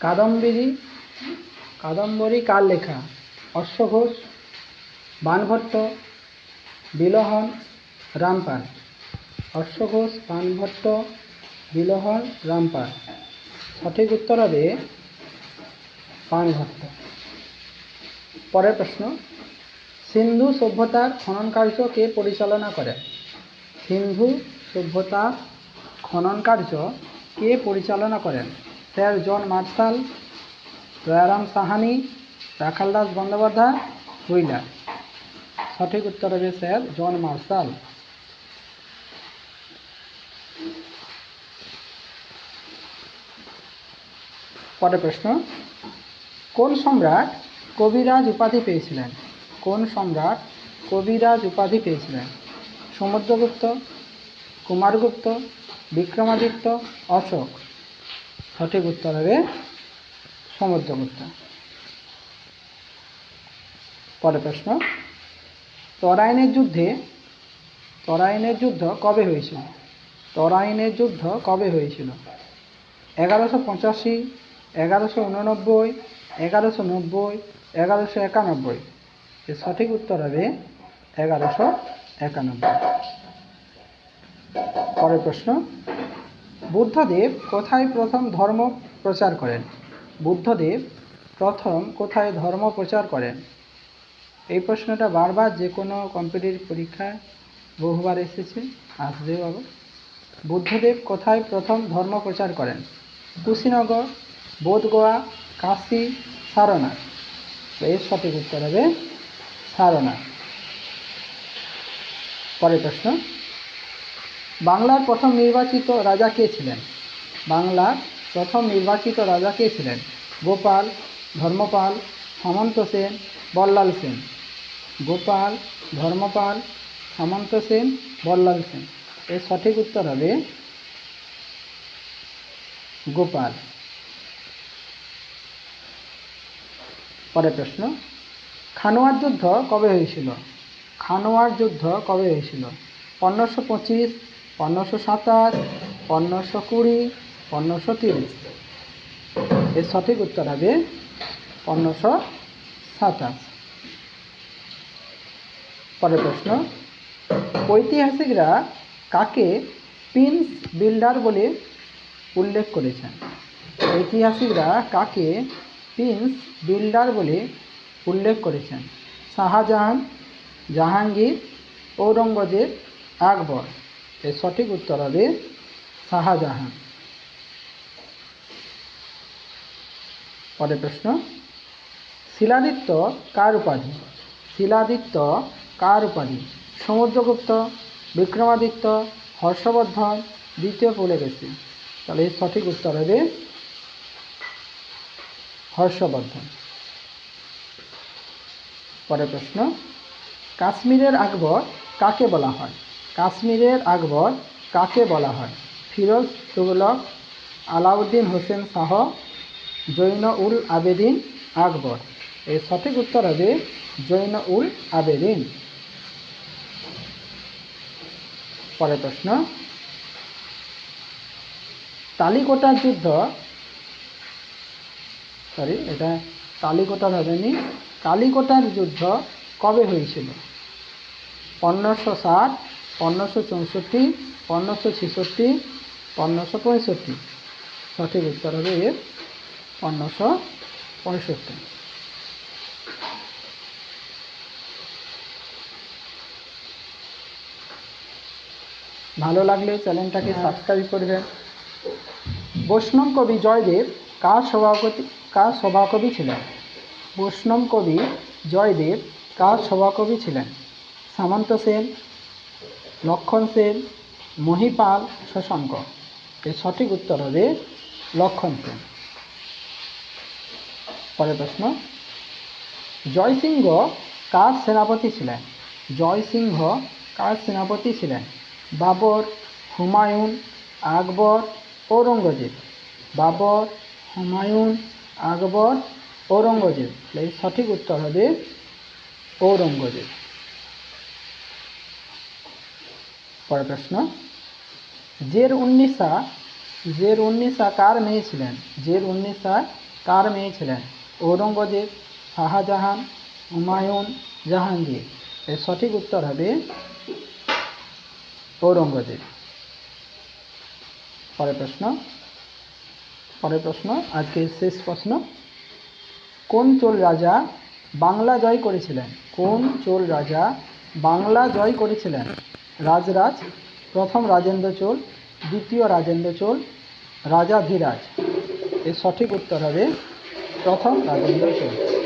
কাদম্বরী কাদম্বরী কার লেখা অশ্বঘোষ, বানভট্ট, বিলহন, রামপাল। অশ্বঘোষ, বানভট্ট, বিলহন, রামপাল। সঠিক উত্তর হবে বানভট্ট। পরের প্রশ্ন, সিন্ধু সভ্যতার খনন কার্য কে পরিচালনা করেন সিন্ধু সভ্যতার খনন কার্য কে পরিচালনা করেন? Sir John Marshall, Dayaram Sahni, Rakhal Das Bandyopadhyay Wheeler সঠিক উত্তর হবে স্যার জন মার্শাল। পরের প্রশ্ন, কোন সম্রাট কবিরাজ উপাধি পেয়েছিলেন? কোন সম্রাট কবিরাজ উপাধি পেয়েছিলেন? সমুদ্রগুপ্ত কুমারগুপ্ত, বিক্রমাদিত্য, অশোক। সঠিক উত্তর হবে সমুদ্রগুপ্ত পরের প্রশ্ন, তরাইনের যুদ্ধে, তরাইনের যুদ্ধ কবে হয়েছিল? তরাইনের যুদ্ধ কবে হয়েছিল? এগারোশো পঁচাশি, এগারোশো উননব্বই, এগারোশো নব্বই, এগারোশো একানব্বই। এর সঠিক উত্তর হবে এগারোশো একানব্বই। পরের প্রশ্ন বুদ্ধদেব কোথায় প্রথম ধর্ম প্রচার করেন? বুদ্ধদেব প্রথম কোথায় ধর্ম প্রচার করেন? এই প্রশ্নটা বারবার যে কোনো কম্পিটিটিভ পরীক্ষায় বহুবার এসেছে আসবেও আবার বুদ্ধদেব কোথায় প্রথম ধর্ম প্রচার করেন? কুশীনগর, বোধগয়া, কাশী সারনাথ এর সঠিক উত্তর হবে সারনাথ পরের প্রশ্ন। বাংলার প্রথম নির্বাচিত রাজা কে ছিলেন? বাংলার প্রথম নির্বাচিত রাজা কে ছিলেন? গোপাল, ধর্মপাল, সামন্ত সেন, বল্লাল সেন। গোপাল, ধর্মপাল, সামন্ত সেন, বল্লাল সেন। এর সঠিক উত্তর হবে গোপাল। পরের প্রশ্ন, খানোয়ার যুদ্ধ কবে হয়েছিল? খানোয়ার যুদ্ধ কবে হয়েছিল? পনেরোশো পঁচিশ পনেরোশো সাতাশ, পনেরোশো কুড়ি, পনেরোশো তিরিশ। এর সঠিক উত্তর হবে পনেরোশো সাতাশ। পরের প্রশ্ন, ঐতিহাসিকরা কাকে প্রিন্স বিল্ডার বলে উল্লেখ করেছেন? ঐতিহাসিকরা কাকে প্রিন্স বিল্ডার বলে উল্লেখ করেছেন? শাহজাহান, জাহাঙ্গীর, ঔরঙ্গজেব, আকবর। এর সঠিক উত্তর হবে শাহজাহান। পরের প্রশ্ন, শিলাদিত্য কার উপাধি? শিলাদিত্য কার উপাধি? সমুদ্রগুপ্ত, বিক্রমাদিত্য, হর্ষবর্ধন, দ্বিতীয় পুলেকেশী তাহলে এর সঠিক উত্তর হবে হর্ষবর্ধন। পরের প্রশ্ন, কাশ্মীরের আকবর কাকে বলা হয়? কাশ্মীরের আকবর কাকে বলা হয়? ফিরোজ তুগলক, আলাউদ্দিন হোসেন শাহ জৈন উল আবেদিন আকবর। এর সঠিক উত্তর হবে জৈন উল আবেদিন। পরের প্রশ্ন। তালিকোটার যুদ্ধ সরি এটা তালিকোটার হবেনি কালিকোটার যুদ্ধ কবে হয়েছিল? পনেরোশো ষাট পনেরোশো চৌষট্টি পনেরোশো ছেষট্টি পনেরোশো পঁয়ষট্টি। সঠিক উত্তর হবে এর পনেরোশো পঁয়ষট্টি। ভালো লাগলে চ্যানেলটাকে সাবস্ক্রাইব করবেন। বৈষ্ণব কবি জয়দেব কার সভাপতি কার সভাকবি ছিলেন? বৈষ্ণব কবি জয়দেব কার সভাকবি ছিলেন? সামন্ত সেন লক্ষণ সেন মহিপাল শশাঙ্ক। এর সঠিক উত্তর হবে লক্ষণ সেন পরের প্রশ্ন, জয়সিংহ কার সেনাপতি ছিলেন? জয়সিংহ কার সেনাপতি ছিলেন? বাবর, হুমায়ুন, আকবর, ঔরঙ্গজেব। বাবর, হুমায়ুন, আকবর, ঔরঙ্গজেব। এর সঠিক উত্তর হবে ঔরঙ্গজেব। পরের প্রশ্ন। জের উন্নিসা জের উন্নিসা কার মেয়ে ছিলেন? জের উন্নিসা কার মেয়ে ছিলেন? ঔরঙ্গজেব, শাহজাহান, হুমায়ুন জাহাঙ্গীর। এর সঠিক উত্তর হবে ঔরঙ্গজেব। পরের প্রশ্ন। পরের প্রশ্ন, আজকের শেষ প্রশ্ন। কোন চোল রাজা বাংলা জয় করেছিলেন? কোন চোল রাজা বাংলা জয় করেছিলেন? রাজরাজ, প্রথম রাজেন্দ্র চোল, দ্বিতীয় রাজেন্দ্র চোল, রাজাধিরাজ। এর সঠিক উত্তর হবে প্রথম রাজেন্দ্র চোল।